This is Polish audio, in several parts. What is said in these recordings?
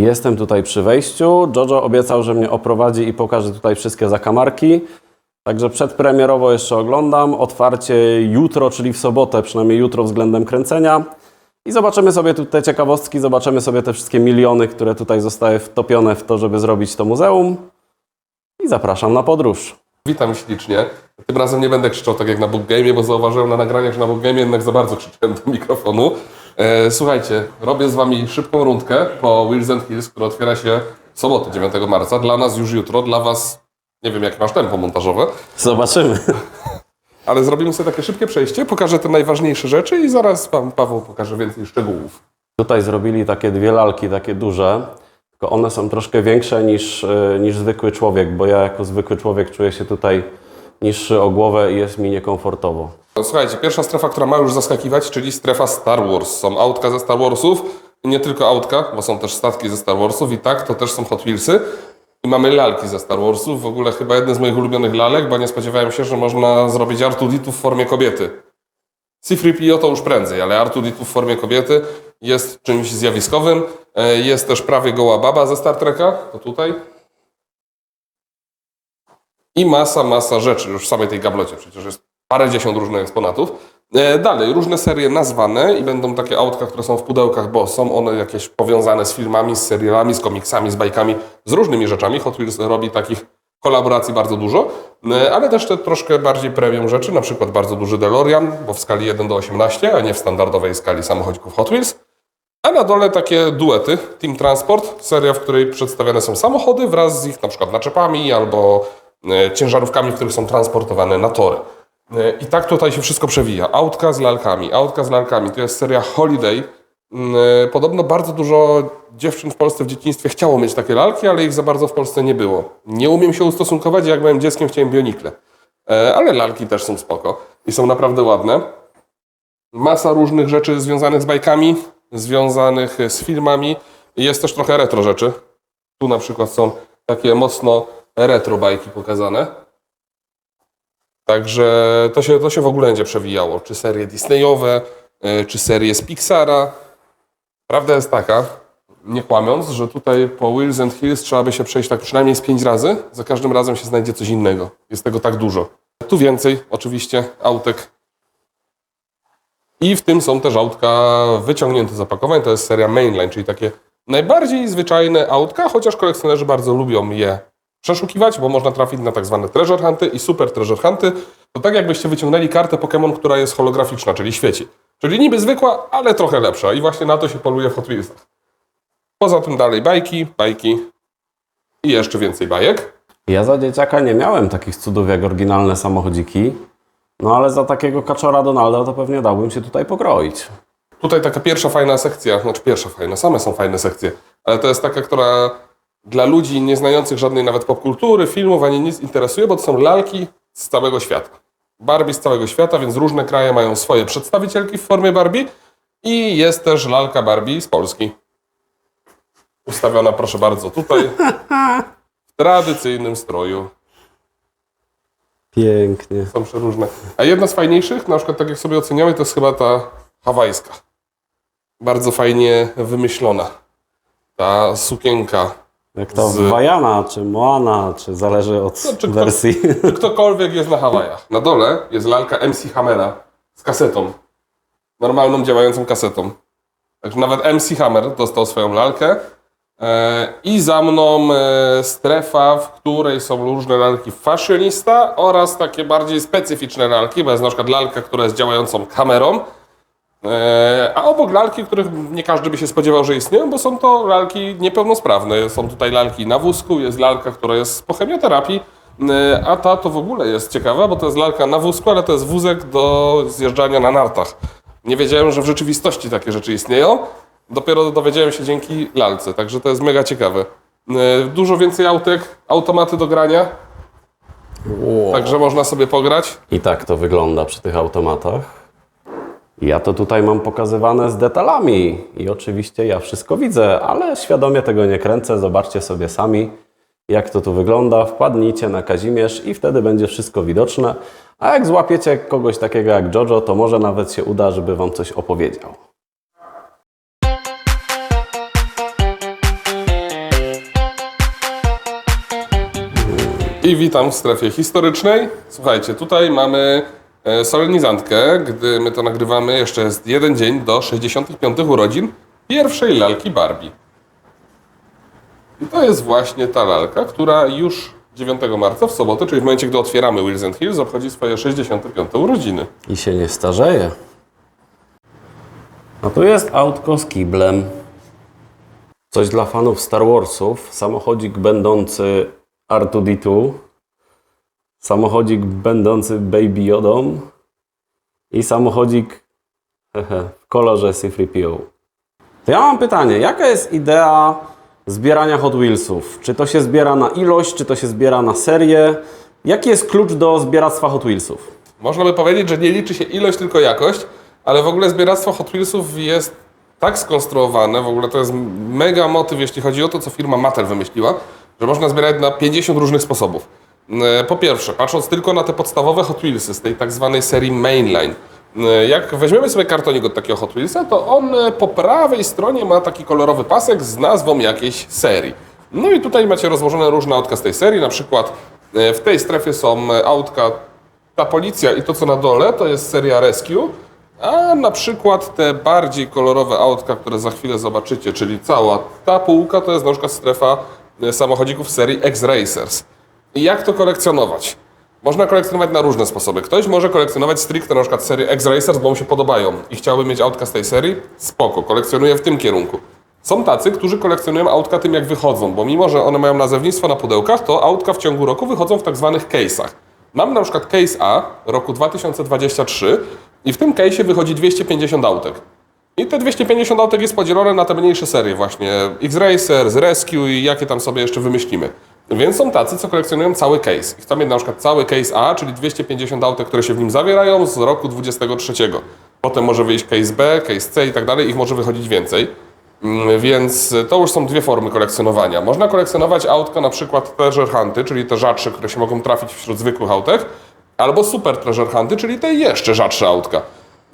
Jestem tutaj przy wejściu. Jojo obiecał, że mnie oprowadzi i pokaże tutaj wszystkie zakamarki. Także przedpremierowo jeszcze oglądam. Otwarcie jutro, czyli w sobotę, przynajmniej jutro względem kręcenia. I zobaczymy sobie tu te ciekawostki, zobaczymy sobie te wszystkie miliony, które tutaj zostały wtopione w to, żeby zrobić to muzeum. I zapraszam na podróż. Witam ślicznie. Tym razem nie będę krzyczał tak jak na Book Game, bo zauważyłem na nagraniach, że na Book Game jednak za bardzo krzyczałem do mikrofonu. E, słuchajcie, robię z Wami szybką rundkę po Wheels and Hills, która otwiera się w sobotę 9 marca. Dla nas już jutro, dla Was nie wiem jakie masz tempo montażowe, Zobaczymy. ale zrobimy sobie takie szybkie przejście, pokażę te najważniejsze rzeczy i zaraz Pan Paweł pokaże więcej szczegółów. Tutaj zrobili takie dwie lalki, takie duże, tylko one są troszkę większe niż, y, niż zwykły człowiek, bo ja jako zwykły człowiek czuję się tutaj niższy o głowę i jest mi niekomfortowo. Słuchajcie, pierwsza strefa, która ma już zaskakiwać, czyli strefa Star Wars. Są autka ze Star Warsów nie tylko autka, bo są też statki ze Star Warsów i tak, to też są Hot Wheelsy. I mamy lalki ze Star Warsów, w ogóle chyba jeden z moich ulubionych lalek, bo nie spodziewałem się, że można zrobić R2-D2 w formie kobiety. C-3PO to już prędzej, ale R2-D2 w formie kobiety jest czymś zjawiskowym. E, Jest też prawie goła baba ze Star Treka, to tutaj. I masa, masa rzeczy już w samej tej gablocie. Przecież jest parę dziesiąt różnych eksponatów. E, dalej, różne serie nazwane i będą takie autka, które są w pudełkach, bo są one jakieś powiązane z filmami, z serialami, z komiksami, z bajkami, z różnymi rzeczami. Hot Wheels robi takich kolaboracji bardzo dużo, e, ale też te troszkę bardziej premium rzeczy, na przykład bardzo duży DeLorean, bo w skali 1 do 18, a nie w standardowej skali samochodzików Hot Wheels. A na dole takie duety, Team Transport, seria, w której przedstawiane są samochody wraz z ich na przykład naczepami albo ciężarówkami, w których są transportowane na tory. E, I tak tutaj się wszystko przewija. Autka z lalkami, autka z lalkami. To jest seria Holiday. Mm, e, Podobno bardzo dużo dziewczyn w Polsce w dzieciństwie chciało mieć takie lalki, ale ich za bardzo w Polsce nie było. Nie umiem się ustosunkować, jak byłem dzieckiem chciałem bionikle. E, Ale lalki też są spoko i są naprawdę ładne masa różnych rzeczy związanych z bajkami, związanych z filmami. Jest też trochę retro rzeczy. Tu na przykład są takie mocno retro bajki pokazane. Także to się, to się w ogóle będzie przewijało. Czy serie Disneyowe, y, czy serie z Pixara. Prawda jest taka, nie kłamiąc, że tutaj po Wheels and Hills trzeba by się przejść tak przynajmniej z pięć razy. Za każdym razem się znajdzie coś innego. Jest tego tak dużo. Tu więcej, oczywiście, autek i w tym są też autka wyciągnięte z opakowań. To jest seria Mainline, czyli takie najbardziej zwyczajne autka, chociaż kolekcjonerzy bardzo lubią je przeszukiwać, bo można trafić na tak zwane treasure hunty i super treasure hunty. To tak jakbyście wyciągnęli kartę Pokémon, która jest holograficzna, czyli świeci. Czyli niby zwykła, ale trochę lepsza. I właśnie na to się poluje w Hot Wheelsach. Poza tym dalej bajki, bajki i jeszcze więcej bajek. Ja za dzieciaka nie miałem takich cudów jak oryginalne samochodziki, no ale za takiego kaczora Donalda to pewnie dałbym się tutaj pokroić. Tutaj taka pierwsza fajna sekcja, znaczy pierwsza fajna, same są fajne sekcje, ale to jest taka, która dla ludzi nie znających żadnej nawet popkultury, filmów ani nic interesuje, bo to są lalki z całego świata. Barbie z całego świata, więc różne kraje mają swoje przedstawicielki w formie Barbie i jest też lalka Barbie z Polski. Ustawiona, proszę bardzo, tutaj w tradycyjnym stroju. Pięknie. Są przeróżne. A jedna z fajniejszych, na przykład tak jak sobie oceniamy, to jest chyba ta hawajska. Bardzo fajnie wymyślona. Ta sukienka. Jak to Z- Wajana, czy Moana, czy zależy od No, czy kto- wersji. Czy ktokolwiek jest na Hawajach. Na dole jest lalka MC Hammera z kasetą. Normalną, działającą kasetą. Także nawet MC Hammer dostał swoją lalkę. E, I za mną e, strefa, w której są różne lalki fashionista oraz takie bardziej specyficzne lalki, bo jest na przykład lalka, która jest działającą kamerą, A obok lalki, których nie każdy by się spodziewał, że istnieją, bo są to lalki niepełnosprawne. Są tutaj lalki na wózku, jest lalka, która jest po chemioterapii, e, a ta to w ogóle jest ciekawa, bo to jest lalka na wózku, ale to jest wózek do zjeżdżania na nartach. Nie wiedziałem, że w rzeczywistości takie rzeczy istnieją. Dopiero dowiedziałem się dzięki lalce, także to jest mega ciekawe. E, Dużo więcej autek, automaty do grania, także można sobie pograć. I tak to wygląda przy tych automatach. Ja to tutaj mam pokazywane z detalami i oczywiście ja wszystko widzę, ale świadomie tego nie kręcę. Zobaczcie sobie sami, jak to tu wygląda. Wpadnijcie na Kazimierz i wtedy będzie wszystko widoczne. A jak złapiecie kogoś takiego jak Jojo, to może nawet się uda, żeby Wam coś opowiedział. I witam w strefie historycznej. Słuchajcie, tutaj mamy solenizantkę. Gdy my to nagrywamy, jeszcze jest jeden dzień do 65 urodzin pierwszej lalki Barbie. I to jest właśnie ta lalka, która już 9 marca w sobotę, czyli w momencie, gdy otwieramy Wheels and Hills, obchodzi swoje 65 urodziny. I się nie starzeje. A tu jest autko z kiblem. Coś dla fanów Star Warsów. Samochodzik będący R2D2. Samochodzik będący Baby Yodą. I samochodzik w kolorze C-3PO. To ja mam pytanie, jaka jest idea zbierania Hot Wheelsów? Czy to się zbiera na ilość, czy to się zbiera na serię? Jaki jest klucz do zbieractwa Hot Wheelsów? Można by powiedzieć, że nie liczy się ilość, tylko jakość, ale w ogóle zbieractwo Hot Wheelsów jest tak skonstruowane, w ogóle to jest mega motyw, jeśli chodzi o to, co firma Mattel wymyśliła, że można zbierać na 50 różnych sposobów. E, Po pierwsze, patrząc tylko na te podstawowe Hot Wheelsy z tej tak zwanej serii Mainline, e, jak weźmiemy sobie kartonik od takiego Hot Wheelsa, to on e, po prawej stronie ma taki kolorowy pasek z nazwą jakiejś serii. No i tutaj macie rozłożone różne autka z tej serii, na przykład w tej strefie są autka ta policja i to, co na dole, to jest seria Rescue, a na przykład te bardziej kolorowe autka, które za chwilę zobaczycie, czyli cała ta półka, to jest na przykład strefa samochodzików serii X-Racers. I jak to kolekcjonować? Można kolekcjonować na różne sposoby. Ktoś może kolekcjonować stricte na przykład serię X-Racers, bo mu się podobają i chciałby mieć autka z tej serii. Spoko, kolekcjonuje w tym kierunku. Są tacy, którzy kolekcjonują autka tym jak wychodzą, bo mimo, że one mają nazewnictwo na pudełkach, to autka w ciągu roku wychodzą w tak zwanych case'ach. Mam na przykład case A roku 2023 i w tym case'ie wychodzi 250 autek. I te 250 autek jest podzielone na te mniejsze serie właśnie X-Racers, Rescue i jakie tam sobie jeszcze wymyślimy. Więc są tacy, co kolekcjonują cały case. I chcą mieć na przykład cały case A, czyli 250 autek, które się w nim zawierają z roku 23. Potem może wyjść case B, case C i tak dalej, ich może wychodzić więcej. Mm, Więc to już są dwie formy kolekcjonowania. Można kolekcjonować autka na przykład treasure hunty, czyli te rzadsze, które się mogą trafić wśród zwykłych autek, albo super treasure hunty, czyli te jeszcze rzadsze autka.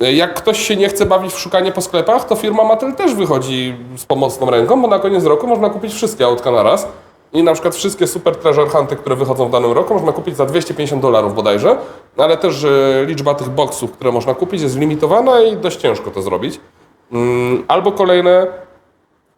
Jak ktoś się nie chce bawić w szukanie po sklepach, to firma Mattel też wychodzi z pomocną ręką, bo na koniec roku można kupić wszystkie autka na raz. I na przykład wszystkie super treasure hunty, które wychodzą w danym roku, można kupić za 250 dolarów bodajże, ale też e, liczba tych boxów, które można kupić jest limitowana i dość ciężko to zrobić. Mm, Albo kolejne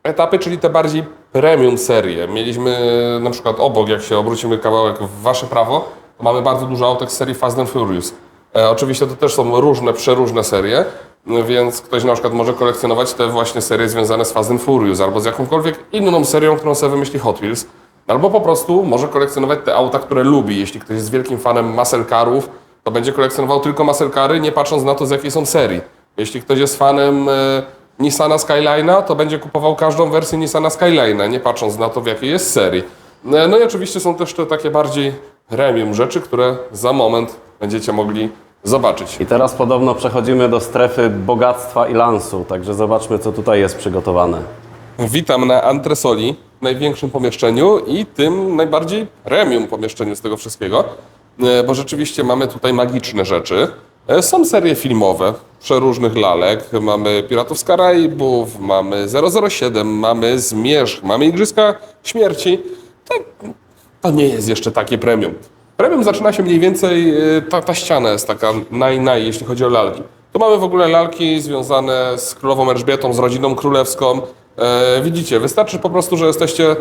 etapy, czyli te bardziej premium serie. Mieliśmy e, na przykład obok, jak się obrócimy kawałek w wasze prawo, to mamy bardzo dużo autek z serii Fast and Furious. E, oczywiście to też są różne, przeróżne serie, m, więc ktoś na przykład może kolekcjonować te właśnie serie związane z Fast and Furious albo z jakąkolwiek inną serią, którą sobie wymyśli Hot Wheels. Albo po prostu może kolekcjonować te auta, które lubi. Jeśli ktoś jest wielkim fanem muscle carów, to będzie kolekcjonował tylko muscle cary, nie patrząc na to, z jakiej są serii. Jeśli ktoś jest fanem e, Nissana Skyline'a, to będzie kupował każdą wersję Nissana Skyline'a, nie patrząc na to, w jakiej jest serii. E, No i oczywiście są też te takie bardziej premium rzeczy, które za moment będziecie mogli zobaczyć. I teraz podobno przechodzimy do strefy bogactwa i lansu, także zobaczmy, co tutaj jest przygotowane. Witam na antresoli, największym pomieszczeniu i tym najbardziej premium pomieszczeniu z tego wszystkiego, e, bo rzeczywiście mamy tutaj magiczne rzeczy. E, Są serie filmowe przeróżnych lalek. Mamy Piratów z Karaibów, mamy 007, mamy Zmierzch, mamy Igrzyska Śmierci. To, to nie jest jeszcze takie premium. Premium zaczyna się mniej więcej, e, ta, ta ściana jest taka naj, naj, jeśli chodzi o lalki. Tu mamy w ogóle lalki związane z królową Elżbietą, z rodziną królewską. E, widzicie, wystarczy po prostu, że jesteście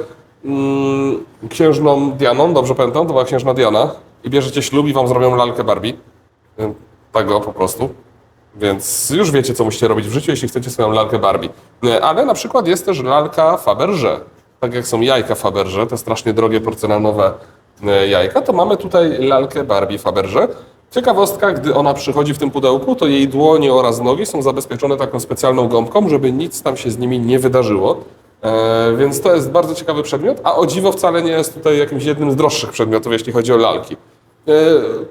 mm, księżną Dianą, dobrze pamiętam, to była księżna Diana i bierzecie ślub i wam zrobią lalkę Barbie. E, Tego po prostu. Więc już wiecie, co musicie robić w życiu, jeśli chcecie swoją lalkę Barbie. E, Ale na przykład jest też lalka Faberge. Tak jak są jajka Faberge, te strasznie drogie porcelanowe jajka, to mamy tutaj lalkę Barbie Faberge. Ciekawostka, gdy ona przychodzi w tym pudełku, to jej dłonie oraz nogi są zabezpieczone taką specjalną gąbką, żeby nic tam się z nimi nie wydarzyło. E, więc to jest bardzo ciekawy przedmiot, a o dziwo wcale nie jest tutaj jakimś jednym z droższych przedmiotów, jeśli chodzi o lalki. E,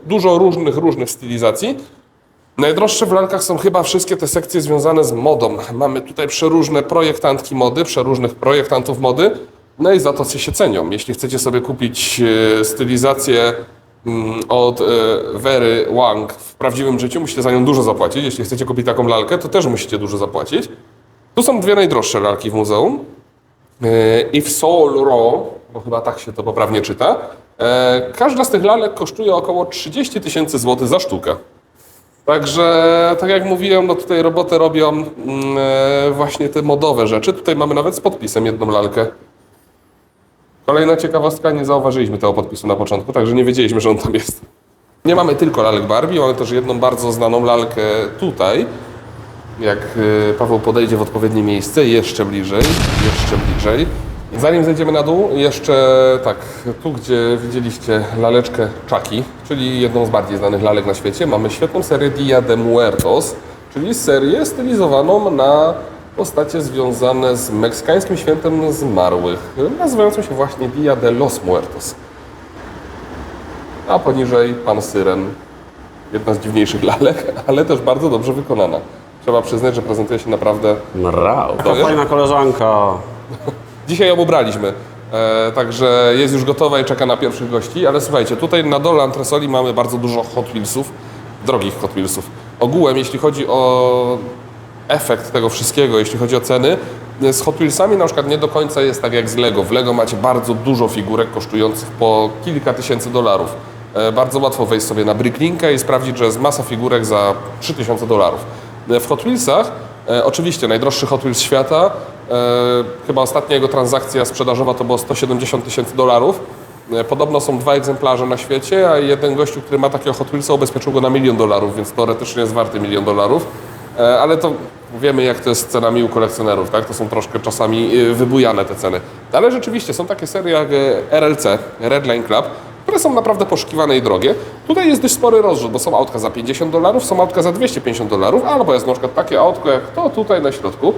dużo różnych, różnych stylizacji. Najdroższe w lalkach są chyba wszystkie te sekcje związane z modą. Mamy tutaj przeróżne projektantki mody, przeróżnych projektantów mody, no i za to się cenią. Jeśli chcecie sobie kupić e, stylizację od e, Very Wang w prawdziwym życiu, musicie za nią dużo zapłacić. Jeśli chcecie kupić taką lalkę, to też musicie dużo zapłacić. Tu są dwie najdroższe lalki w muzeum. E, Yves Saint Laurent, bo chyba tak się to poprawnie czyta. E, każda z tych lalek kosztuje około 30 tysięcy złotych za sztukę. Także, tak jak mówiłem, no tutaj robotę robią mm, właśnie te modowe rzeczy. Tutaj mamy nawet z podpisem jedną lalkę. Kolejna ciekawostka, nie zauważyliśmy tego podpisu na początku, także nie wiedzieliśmy, że on tam jest. Nie mamy tylko lalek Barbie, mamy też jedną bardzo znaną lalkę tutaj. Jak e, Paweł podejdzie w odpowiednie miejsce, jeszcze bliżej, jeszcze bliżej. Zanim zejdziemy na dół, jeszcze tak, tu gdzie widzieliście laleczkę Chucky, czyli jedną z bardziej znanych lalek na świecie, mamy świetną serię Dia de Muertos, czyli serię stylizowaną na postacie związane z meksykańskim świętem zmarłych, nazywającą się właśnie Dia de los Muertos. A poniżej Pan Syren, jedna z dziwniejszych lalek, ale też bardzo dobrze wykonana. Trzeba przyznać, że prezentuje się naprawdę Mrał. Taka fajna koleżanka. Dzisiaj ją ubraliśmy. E, także jest już gotowa i czeka na pierwszych gości. Ale słuchajcie, tutaj na dole antresoli mamy bardzo dużo Hot Wheelsów, drogich Hot Wheelsów. Ogółem, jeśli chodzi o efekt tego wszystkiego, jeśli chodzi o ceny, z Hot Wheelsami na przykład nie do końca jest tak jak z Lego. W Lego macie bardzo dużo figurek kosztujących po kilka tysięcy dolarów. E, bardzo łatwo wejść sobie na Bricklinka i sprawdzić, że jest masa figurek za 3000 dolarów. E, W Hot Wheelsach E, oczywiście najdroższy Hot Wheels świata. Chyba ostatnia jego transakcja sprzedażowa to było 170 tysięcy dolarów. Podobno są dwa egzemplarze na świecie, a jeden gościu, który ma takiego Hot Wheelsa ubezpieczył go na milion dolarów, więc teoretycznie jest warty milion dolarów. E, ale to wiemy jak to jest z cenami u kolekcjonerów, tak? To są troszkę czasami e, wybujane te ceny. Ale rzeczywiście są takie serie jak e, RLC, Red Line Club, które są naprawdę poszukiwane i drogie. Tutaj jest dość spory rozrzut, bo są autka za 50 dolarów, są autka za 250 dolarów, albo jest na przykład takie autko jak to tutaj na środku,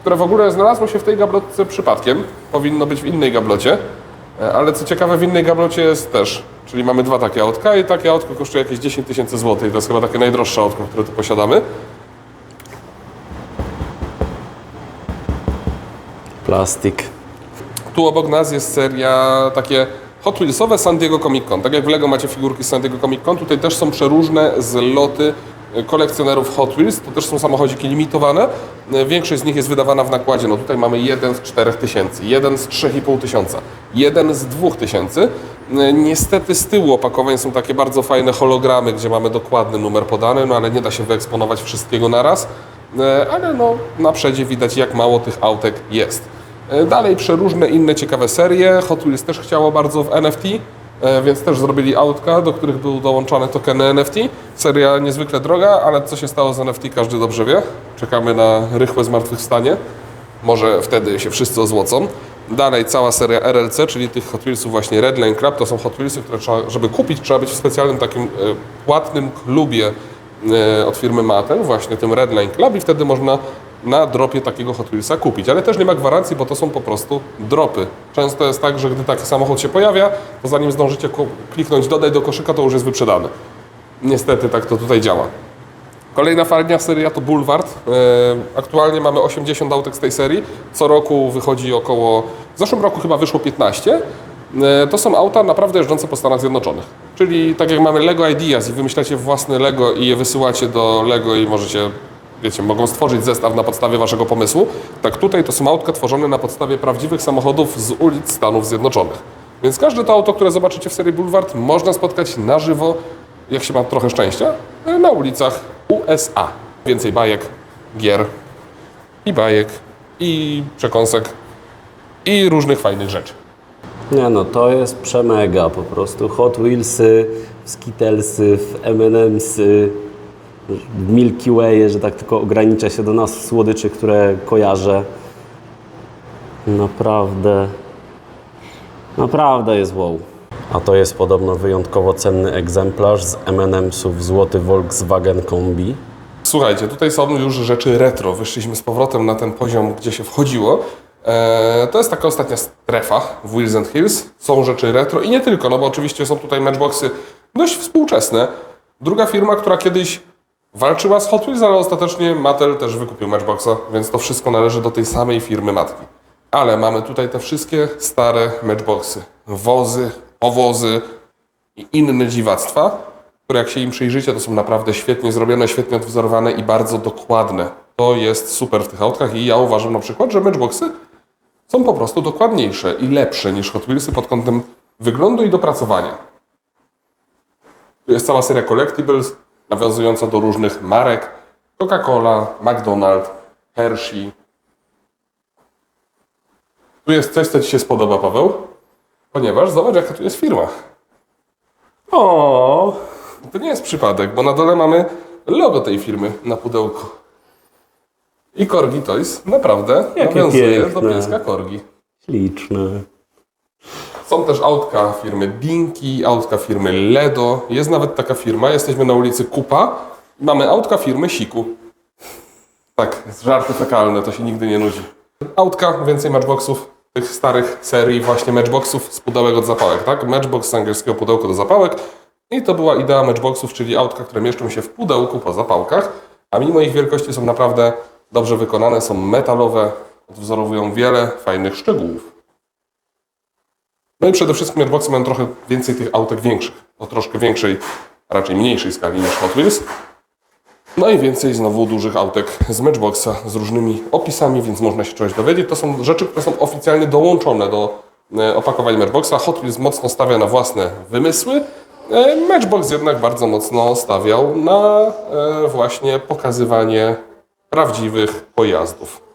które w ogóle znalazło się w tej gablotce przypadkiem, powinno być w innej gablocie, ale co ciekawe w innej gablocie jest też, czyli mamy dwa takie autka i takie autko kosztuje jakieś 10 tysięcy złotych, to jest chyba takie najdroższe autko, które tu posiadamy. Plastik. Tu obok nas jest seria takie Hot Wheelsowe San Diego Comic Con. Tak jak w Lego macie figurki z San Diego Comic Con, tutaj też są przeróżne zloty e, kolekcjonerów Hot Wheels. To też są samochodziki limitowane. E, Większość z nich jest wydawana w nakładzie. No tutaj mamy jeden z 4 tysięcy, jeden z 3,5 tysiąca, jeden z 2 tysięcy. E, Niestety z tyłu opakowań są takie bardzo fajne hologramy, gdzie mamy dokładny numer podany, no ale nie da się wyeksponować wszystkiego naraz. Ale no na przedzie widać jak mało tych autek jest. E, Dalej przeróżne inne ciekawe serie. Hot Wheels też chciało bardzo w NFT, e, więc też zrobili autka, do których były dołączane tokeny NFT. Seria niezwykle droga, ale co się stało z NFT każdy dobrze wie. Czekamy na rychłe zmartwychwstanie. Może wtedy się wszyscy ozłocą. Dalej cała seria RLC, czyli tych Hot Wheelsów właśnie Red Line Club, to są Hot Wheelsy, które trzeba, żeby kupić, trzeba być w specjalnym takim e, płatnym klubie od firmy Mattel, właśnie tym Red Line Club i wtedy można na dropie takiego Hot Wheelsa kupić. Ale też nie ma gwarancji, bo to są po prostu dropy. Często jest tak, że gdy taki samochód się pojawia, to zanim zdążycie kliknąć dodaj do koszyka, to już jest wyprzedany. Niestety tak to tutaj działa. Kolejna fajna seria to Boulevard. E, Aktualnie mamy 80 autek z tej serii. Co roku wychodzi około, w zeszłym roku chyba wyszło 15. E, To są auta naprawdę jeżdżące po Stanach Zjednoczonych. Czyli tak jak mamy Lego Ideas i wymyślacie własne Lego i je wysyłacie do Lego i możecie, wiecie, mogą stworzyć zestaw na podstawie waszego pomysłu. Tak tutaj to są autka tworzone na podstawie prawdziwych samochodów z ulic Stanów Zjednoczonych. Więc każde to auto, które zobaczycie w serii Boulevard, można spotkać na żywo, jak się ma trochę szczęścia, na ulicach USA. Więcej bajek, gier i bajek, i przekąsek, i różnych fajnych rzeczy. Nie no, to jest przemega po prostu. Hot Wheelsy, Skittlesy, M&M'sy, Milky Way, że tak tylko ogranicza się do nas słodyczy, które kojarzę. Naprawdę, naprawdę jest wow. A to jest podobno wyjątkowo cenny egzemplarz z M&M'sów Złoty Volkswagen Kombi. Słuchajcie, tutaj są już rzeczy retro. Wyszliśmy z powrotem na ten poziom, gdzie się wchodziło. Eee, to jest taka ostatnia strefa w Wheels and Hills. Są rzeczy retro i nie tylko, no bo oczywiście są tutaj matchboxy dość współczesne. Druga firma, która kiedyś walczyła z Hot Wheels, ale ostatecznie Mattel też wykupił matchboxa, więc to wszystko należy do tej samej firmy matki. Ale mamy tutaj te wszystkie stare matchboxy. Wozy, owozy i inne dziwactwa, które jak się im przyjrzycie, to są naprawdę świetnie zrobione, świetnie odwzorowane i bardzo dokładne. To jest super w tych autkach i ja uważam na przykład, że matchboxy są po prostu dokładniejsze i lepsze niż Hot Wheelsy pod kątem wyglądu i dopracowania. Tu jest cała seria collectibles nawiązująca do różnych marek. Coca-Cola, McDonald's, Hershey. Tu jest coś, co Ci się spodoba, Paweł? Ponieważ zobacz, jaka tu jest firma. O, To nie jest przypadek, bo na dole mamy logo tej firmy na pudełku. I Corgi Toys naprawdę Jakie nawiązuje do piękne. pieska Corgi. śliczne. Są też autka firmy Dinki, autka firmy Ledo. Jest nawet taka firma, jesteśmy na ulicy Kupa. Mamy autka firmy Siku. Tak, żarty fekalne, to się nigdy nie nudzi. Autka, więcej matchboxów, tych starych serii właśnie matchboxów z pudełek od zapałek, tak? Matchbox z angielskiego pudełko do zapałek. I to była idea matchboxów, czyli autka, które mieszczą się w pudełku po zapałkach, a mimo ich wielkości są naprawdę dobrze wykonane, są metalowe, odwzorowują wiele fajnych szczegółów. No i przede wszystkim Matchboxy mają trochę więcej tych autek większych, o troszkę większej, a raczej mniejszej skali niż Hot Wheels. No i więcej znowu dużych autek z Matchboxa z różnymi opisami, więc można się czegoś dowiedzieć. To są rzeczy, które są oficjalnie dołączone do e, opakowań Matchboxa. Hot Wheels mocno stawia na własne wymysły. E, Matchbox jednak bardzo mocno stawiał na e, właśnie pokazywanie prawdziwych pojazdów.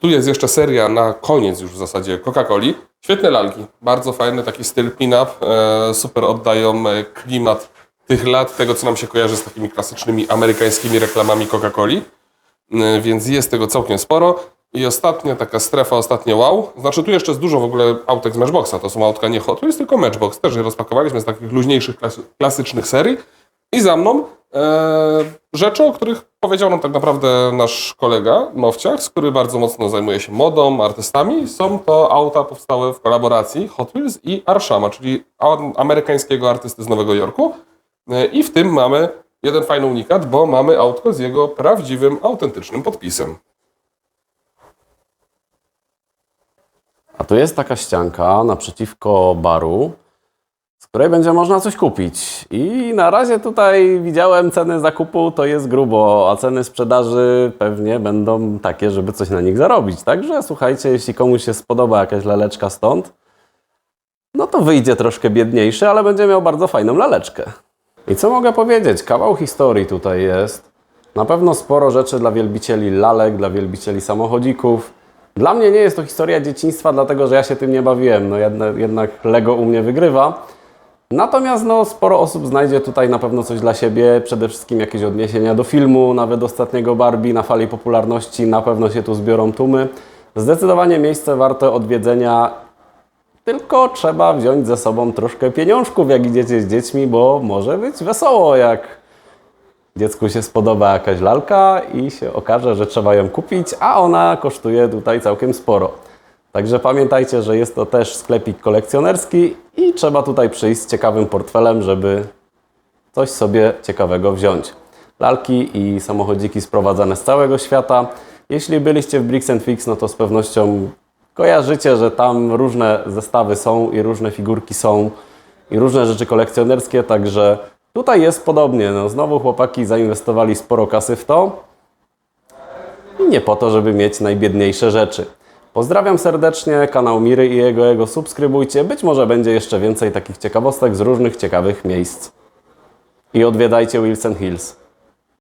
Tu jest jeszcze seria na koniec już w zasadzie Coca-Coli. Świetne lalki, bardzo fajny taki styl pin-up, e, super oddają e, klimat tych lat, tego co nam się kojarzy z takimi klasycznymi amerykańskimi reklamami Coca-Coli, E, więc jest tego całkiem sporo. I ostatnia taka strefa, ostatnie wow, znaczy tu jeszcze jest dużo w ogóle autek z Matchboxa, to są autka nie Hot Wheels, tylko Matchbox, też je rozpakowaliśmy z takich luźniejszych, klasy, klasycznych serii. I za mną rzeczy, o których powiedział nam tak naprawdę nasz kolega Mowciak, który bardzo mocno zajmuje się modą, artystami. Są to auta powstałe w kolaboracji Hot Wheels i Arshama, czyli amerykańskiego artysty z Nowego Jorku. E, I w tym mamy jeden fajny unikat, bo mamy autko z jego prawdziwym, autentycznym podpisem. A tu jest taka ścianka naprzeciwko baru, której będzie można coś kupić. I na razie tutaj widziałem ceny zakupu, to jest grubo, a ceny sprzedaży pewnie będą takie, żeby coś na nich zarobić. Także słuchajcie, jeśli komuś się spodoba jakaś laleczka stąd, no to wyjdzie troszkę biedniejszy, ale będzie miał bardzo fajną laleczkę. I co mogę powiedzieć? Kawał historii tutaj jest. Na pewno sporo rzeczy dla wielbicieli lalek, dla wielbicieli samochodzików. Dla mnie nie jest to historia dzieciństwa, dlatego że ja się tym nie bawiłem. No jednak, jednak Lego u mnie wygrywa. Natomiast no, sporo osób znajdzie tutaj na pewno coś dla siebie, przede wszystkim jakieś odniesienia do filmu, nawet ostatniego Barbie na fali popularności, na pewno się tu zbiorą tłumy. Zdecydowanie miejsce warte odwiedzenia, tylko trzeba wziąć ze sobą troszkę pieniążków, jak idziecie z dziećmi, bo może być wesoło, jak dziecku się spodoba jakaś lalka i się okaże, że trzeba ją kupić, a ona kosztuje tutaj całkiem sporo. Także pamiętajcie, że jest to też sklepik kolekcjonerski i trzeba tutaj przyjść z ciekawym portfelem, żeby coś sobie ciekawego wziąć. Lalki i samochodziki sprowadzane z całego świata. Jeśli byliście w Bricks Fix, no to z pewnością kojarzycie, że tam różne zestawy są i różne figurki są i różne rzeczy kolekcjonerskie, także tutaj jest podobnie. No, znowu chłopaki zainwestowali sporo kasy w to i nie po to, żeby mieć najbiedniejsze rzeczy. Pozdrawiam serdecznie, kanał Miry i jego, jego subskrybujcie. Być może będzie jeszcze więcej takich ciekawostek z różnych ciekawych miejsc. I odwiedzajcie Wilson Hills.